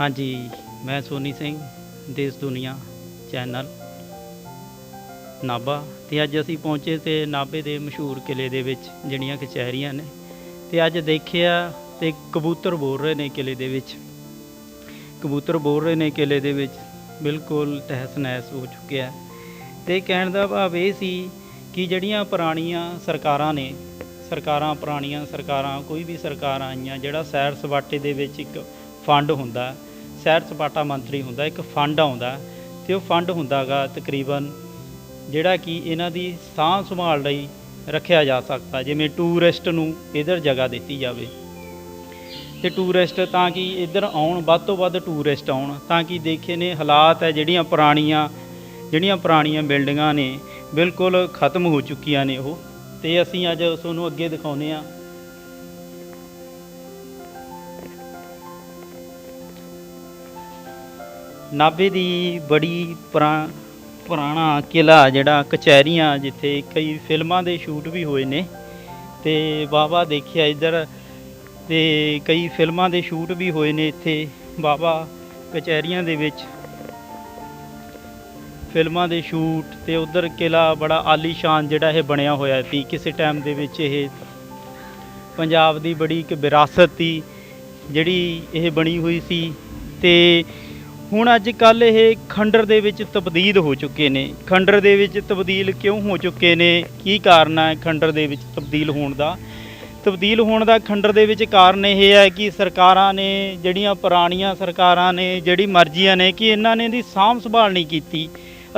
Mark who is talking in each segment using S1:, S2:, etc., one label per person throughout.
S1: ਹਾਂਜੀ, ਮੈਂ ਸੋਨੀ ਸਿੰਘ, ਦੇਸ਼ ਦੁਨੀਆ, ਚੈਨਲ, ਨਾਭਾ। ਤੇ ਅੱਜ ਅਸੀਂ ਪਹੁੰਚੇ ਤੇ ਨਾਭੇ ਦੇ ਮਸ਼ਹੂਰ ਕਿਲੇ ਦੇ ਵਿੱਚ, ਜਿਹੜੀਆਂ ਕਚਹਿਰੀਆਂ ਨੇ। ਤੇ ਅੱਜ ਦੇਖਿਆ ਤੇ ਕਬੂਤਰ ਬੋਲ ਰਹੇ ਨੇ ਕਿਲੇ ਦੇ ਵਿੱਚ। ਕਬੂਤਰ ਬੋਲ ਰਹੇ ਨੇ ਕਿਲੇ ਦੇ ਵਿੱਚ, ਬਿਲਕੁਲ ਤਹਿਸ ਨਹਿਸ ਹੋ ਚੁੱਕਿਆ ਤੇ ਕਹਿਣ ਦਾ ਭਾਵ ਇਹ ਸੀ ਕਿ ਜਿਹੜੀਆਂ ਪੁਰਾਣੀਆਂ ਸਰਕਾਰਾਂ ਨੇ, ਸਰਕਾਰਾਂ ਪੁਰਾਣੀਆਂ ਸਰਕਾਰਾਂ, ਕੋਈ ਵੀ ਸਰਕਾਰਾਂ ਆਈਆਂ, ਜਿਹੜਾ ਸੈਰ ਸਪਾਟੇ ਦੇ ਵਿੱਚ ਇੱਕ ਫੰਡ ਹੁੰਦਾ, ਸੈਰ ਸਪਾਟਾ ਮੰਤਰੀ ਹੁੰਦਾ, ਇੱਕ ਫੰਡ ਆਉਂਦਾ ਤੇ ਉਹ ਫੰਡ ਹੁੰਦਾਗਾ ਤਕਰੀਬਨ ਜਿਹੜਾ ਕਿ ਇਹਨਾਂ ਦੀ ਸਾਂਭ ਸੰਭਾਲ ਲਈ ਰੱਖਿਆ ਜਾ ਸਕਦਾ, ਜਿਵੇਂ ਟੂਰਿਸਟ ਨੂੰ ਇਧਰ ਜਗ੍ਹਾ ਦਿੱਤੀ ਜਾਵੇ। ਤੇ ਟੂਰਿਸਟ ਤਾਂ ਕਿ ਇੱਧਰ ਆਉਣ, ਵੱਧ ਤੋਂ ਵੱਧ ਟੂਰਿਸਟ ਆਉਣ, ਤਾਂ ਕਿ ਦੇਖੇ ਨੇ ਹਾਲਾਤ ਹੈ ਜਿਹੜੀਆਂ ਪੁਰਾਣੀਆਂ ਜਿਹੜੀਆਂ ਪੁਰਾਣੀਆਂ ਬਿਲਡਿੰਗਾਂ ਨੇ, ਬਿਲਕੁਲ ਖਤਮ ਹੋ ਚੁੱਕੀਆਂ ਨੇ ਉਹ। ਤੇ ਅਸੀਂ ਅੱਜ ਤੁਹਾਨੂੰ ਅੱਗੇ ਦਿਖਾਉਨੇ ਆ ਨਾਭੇ ਦੀ ਬੜੀ ਪੁਰਾ, ਪੁਰਾਣਾ ਕਿਲਾ ਜਿਹੜਾ ਕਚਹਿਰੀਆਂ ਜਿੱਥੇ ਕਈ ਫਿਲਮਾਂ ਦੇ ਸ਼ੂਟ ਵੀ ਹੋਏ ਨੇ ਤੇ ਬਾਬਾ ਦੇਖਿਆ ਇੱਧਰ ਤੇ ਕਈ ਫਿਲਮਾਂ ਦੇ ਸ਼ੂਟ ਵੀ ਹੋਏ ਨੇ ਇੱਥੇ ਬਾਬਾ ਕਚਹਿਰੀਆਂ ਦੇ ਵਿੱਚ। ਫਿਲਮਾਂ ਦੇ ਸ਼ੂਟ ਤੇ ਉਧਰ ਕਿਲਾ ਬੜਾ ਆਲੀਸ਼ਾਨ ਜਿਹੜਾ ਇਹ ਬਣਿਆ ਹੋਇਆ ਸੀ। ਕਿਸੇ ਟਾਈਮ ਦੇ ਵਿੱਚ ਇਹ ਪੰਜਾਬ ਦੀ ਬੜੀ ਇੱਕ ਵਿਰਾਸਤ ਸੀ ਜਿਹੜੀ ਇਹ ਬਣੀ ਹੋਈ ਸੀ ਤੇ ਹੁਣ ਅੱਜ ਕੱਲ ਇਹ ਖੰਡਰ ਦੇ ਵਿੱਚ ਤਬਦੀਲ ਹੋ ਚੁੱਕੇ ਨੇ। ਖੰਡਰ ਦੇ ਵਿੱਚ ਤਬਦੀਲ ਕਿਉਂ ਹੋ ਚੁੱਕੇ ਨੇ? ਕੀ ਕਾਰਨ ਹੈ ਖੰਡਰ ਦੇ ਵਿੱਚ ਤਬਦੀਲ ਹੋਣ ਦਾ? ਤਬਦੀਲ ਹੋਣ ਦਾ ਖੰਡਰ ਦੇ ਵਿੱਚ ਕਾਰਨ ਇਹ ਹੈ ਕਿ ਸਰਕਾਰਾਂ ਨੇ, ਜਿਹੜੀਆਂ ਪੁਰਾਣੀਆਂ ਸਰਕਾਰਾਂ ਨੇ, ਜਿਹੜੀ ਮਰਜ਼ੀਆਂ ਨੇ, ਕਿ ਇਹਨਾਂ ਨੇ ਦੀ ਸਾਂਭ ਸੰਭਾਲ ਨਹੀਂ ਕੀਤੀ।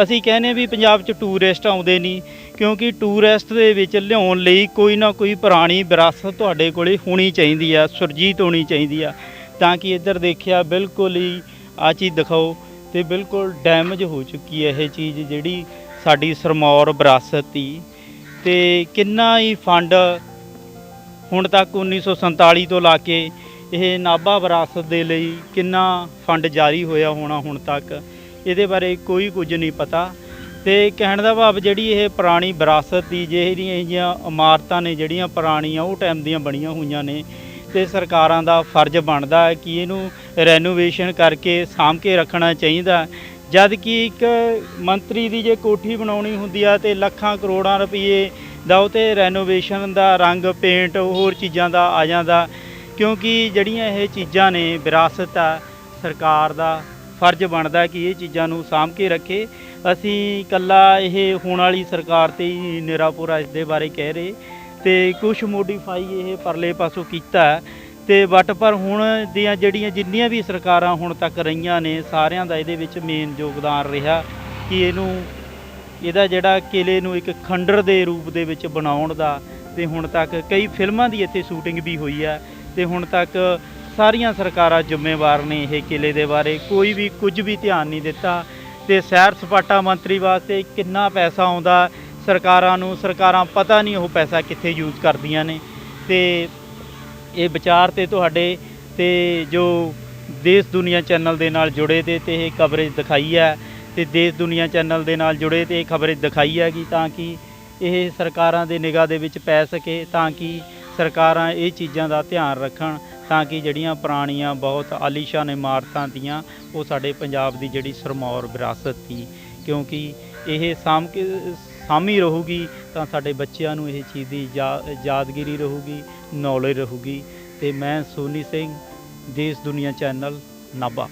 S1: ਅਸੀਂ ਕਹਿੰਦੇ ਵੀ ਪੰਜਾਬ 'ਚ ਟੂਰਿਸਟ ਆਉਂਦੇ ਨਹੀਂ ਕਿਉਂਕਿ ਟੂਰਿਸਟ ਦੇ ਵਿੱਚ ਲਿਆਉਣ ਲਈ ਕੋਈ ਨਾ ਕੋਈ ਪੁਰਾਣੀ ਵਿਰਾਸਤ ਤੁਹਾਡੇ ਕੋਲੇ ਹੋਣੀ ਚਾਹੀਦੀ ਆ, ਸੁਰਜੀਤ ਹੋਣੀ ਚਾਹੀਦੀ ਆ। ਤਾਂ ਕਿ ਇੱਧਰ ਦੇਖਿਆ ਬਿਲਕੁਲ ਹੀ ਆ ਚੀਜ਼ ਦਿਖਾਓ ਤੇ ਬਿਲਕੁਲ ਡੈਮੇਜ ਹੋ ਚੁੱਕੀ ਹੈ ਇਹ ਚੀਜ਼ ਜਿਹੜੀ ਸਾਡੀ ਸਰਮੌਰ, ਵਿਰਾਸਤ ਦੀ ਤੇ ਕਿੰਨਾ ਹੀ ਫੰਡ ਹੁਣ ਤੱਕ 1947 ਤੋਂ ਲਾ ਕੇ ਇਹ ਨਾਭਾ ਵਿਰਾਸਤ ਦੇ ਲਈ ਕਿੰਨਾ ਫੰਡ ਜਾਰੀ ਹੋਇਆ ਹੋਣਾ ਹੁਣ ਤੱਕ, ਇਹਦੇ ਬਾਰੇ ਕੋਈ ਕੁਝ ਨਹੀਂ ਪਤਾ ਤੇ ਕਹਿਣ ਦਾ ਭਾਵ ਜਿਹੜੀ ਇਹ ਪੁਰਾਣੀ ਵਿਰਾਸਤ ਦੀ ਜਿਹੜੀਆਂ ਇਹ ਜਿਹੀਆਂ ਇਮਾਰਤਾਂ ਨੇ ਜਿਹੜੀਆਂ ਪੁਰਾਣੀਆਂ ਉਹ ਟਾਈਮ ਦੀਆਂ ਬਣੀਆਂ ਹੋਈਆਂ ਨੇ ਤੇ ਸਰਕਾਰਾਂ ਦਾ ਫਰਜ਼ ਬਣਦਾ ਹੈ ਕਿ ਇਹਨੂੰ ਰੈਨੋਵੇਸ਼ਨ ਕਰਕੇ ਸਾਂਭ ਕੇ ਰੱਖਣਾ ਚਾਹੀਦਾ। ਜਦ ਕਿ ਇੱਕ ਮੰਤਰੀ ਦੀ ਜੇ ਕੋਠੀ ਬਣਾਉਣੀ ਹੁੰਦੀ ਆ ਤੇ ਲੱਖਾਂ ਕਰੋੜਾਂ ਰੁਪਏ ਦਾ ਉਹ ਤੇ ਰੈਨੋਵੇਸ਼ਨ ਦਾ ਰੰਗ ਪੇਂਟ ਹੋਰ ਚੀਜ਼ਾਂ ਦਾ ਆ ਜਾਂਦਾ। ਕਿਉਂਕਿ ਜਿਹੜੀਆਂ ਇਹ ਚੀਜ਼ਾਂ ਨੇ ਵਿਰਾਸਤ ਆ, ਸਰਕਾਰ ਦਾ ਫਰਜ਼ ਬਣਦਾ ਕਿ ਇਹ ਚੀਜ਼ਾਂ ਨੂੰ ਸਾਂਭ ਕੇ ਰੱਖੇ। ਅਸੀਂ ਕੱਲਾ ਇਹ ਹੋਣ ਵਾਲੀ ਸਰਕਾਰ ਤੇ ਹੀ ਨਿਰਾਪੁਰਾ ਇਸ ਦੇ ਬਾਰੇ ਕਹਿ ਰਹੇ। ਤੇ ਕੁਝ ਮੋਡੀਫਾਈ ਇਹ ਪਰਲੇ ਪਾਸੋਂ ਕੀਤਾ ਹੈ। ਤੇ ਬਟ ਪਰ ਹੁਣ ਦੀਆਂ ਜਿਹੜੀਆਂ ਜਿੰਨੀਆਂ ਵੀ ਸਰਕਾਰਾਂ ਹੁਣ ਤੱਕ ਰਹੀਆਂ ਨੇ, ਸਾਰਿਆਂ ਦਾ ਇਹਦੇ ਵਿੱਚ ਮੇਨ ਯੋਗਦਾਨ ਰਿਹਾ ਕਿ ਇਹਨੂੰ, ਇਹਦਾ ਜਿਹੜਾ ਕਿਲੇ ਨੂੰ ਇੱਕ ਖੰਡਰ ਦੇ ਰੂਪ ਦੇ ਵਿੱਚ ਬਣਾਉਣ ਦਾ। ਤੇ ਹੁਣ ਤੱਕ ਕਈ ਫਿਲਮਾਂ ਦੀ ਇੱਥੇ ਸ਼ੂਟਿੰਗ ਵੀ ਹੋਈ ਹੈ। ਤੇ ਹੁਣ ਤੱਕ ਸਾਰੀਆਂ ਸਰਕਾਰਾਂ ਜ਼ਿੰਮੇਵਾਰ ਨੇ ਇਹ ਕਿਲੇ ਦੇ ਬਾਰੇ। ਕੋਈ ਵੀ ਕੁਝ ਵੀ ਧਿਆਨ ਨਹੀਂ ਦਿੱਤਾ। ਤੇ ਸੈਰ ਸਪਾਟਾ ਮੰਤਰੀ ਵਾਸਤੇ ਕਿੰਨਾ ਪੈਸਾ ਆਉਂਦਾ। ਸਰਕਾਰਾਂ ਨੂੰ, ਸਰਕਾਰਾਂ ਪਤਾ ਨਹੀਂ ਉਹ ਪੈਸਾ ਕਿੱਥੇ ਯੂਜ਼ ਕਰਦੀਆਂ ਨੇ ਤੇ ਇਹ ਵਿਚਾਰ ਤੇ ਤੁਹਾਡੇ ਤੇ ਜੋ ਦੇਸ਼ ਦੁਨੀਆ ਚੈਨਲ ਦੇ ਨਾਲ ਜੁੜੇ ਤੇ ਤੇ ਇਹ ਕਵਰੇਜ ਦਿਖਾਈ ਹੈ ਤੇ ਦੇਸ਼ ਦੁਨੀਆ ਚੈਨਲ ਦੇ ਨਾਲ ਜੁੜੇ ਤੇ ਇਹ ਕਵਰੇਜ ਦਿਖਾਈ ਹੈਗੀ ਤਾਂ ਕਿ ਇਹ ਸਰਕਾਰਾਂ ਦੇ ਨਿਗਾਹ ਦੇ ਵਿੱਚ ਪੈ ਸਕੇ, ਤਾਂ ਕਿ ਸਰਕਾਰਾਂ ਇਹ ਚੀਜ਼ਾਂ ਦਾ ਧਿਆਨ ਰੱਖਣ, ਤਾਂ ਕਿ ਜਿਹੜੀਆਂ ਪੁਰਾਣੀਆਂ ਬਹੁਤ ਆਲੀਸ਼ਾਨ ਇਮਾਰਤਾਂ ਦੀਆਂ, ਉਹ ਸਾਡੇ ਪੰਜਾਬ ਦੀ ਜਿਹੜੀ ਸਰਮੌਰ ਵਿਰਾਸਤ ਸੀ। ਕਿਉਂਕਿ ਇਹ ਸਾਂਭੀ ਕੇ ਰਹੂਗੀ ਤਾਂ ਸਾਡੇ ਬੱਚਿਆਂ ਨੂੰ ਇਹ ਚੀਜ਼ ਦੀ ਯਾ- ਯਾਦਗਿਰੀ ਰਹੂਗੀ ਨੌਲੇਜ ਰਹੂਗੀ। ਤੇ ਮੈਂ ਸੋਨੀ ਸਿੰਘ, ਦੇਸ਼ ਦੁਨੀਆ ਚੈਨਲ ਨਾਭਾ।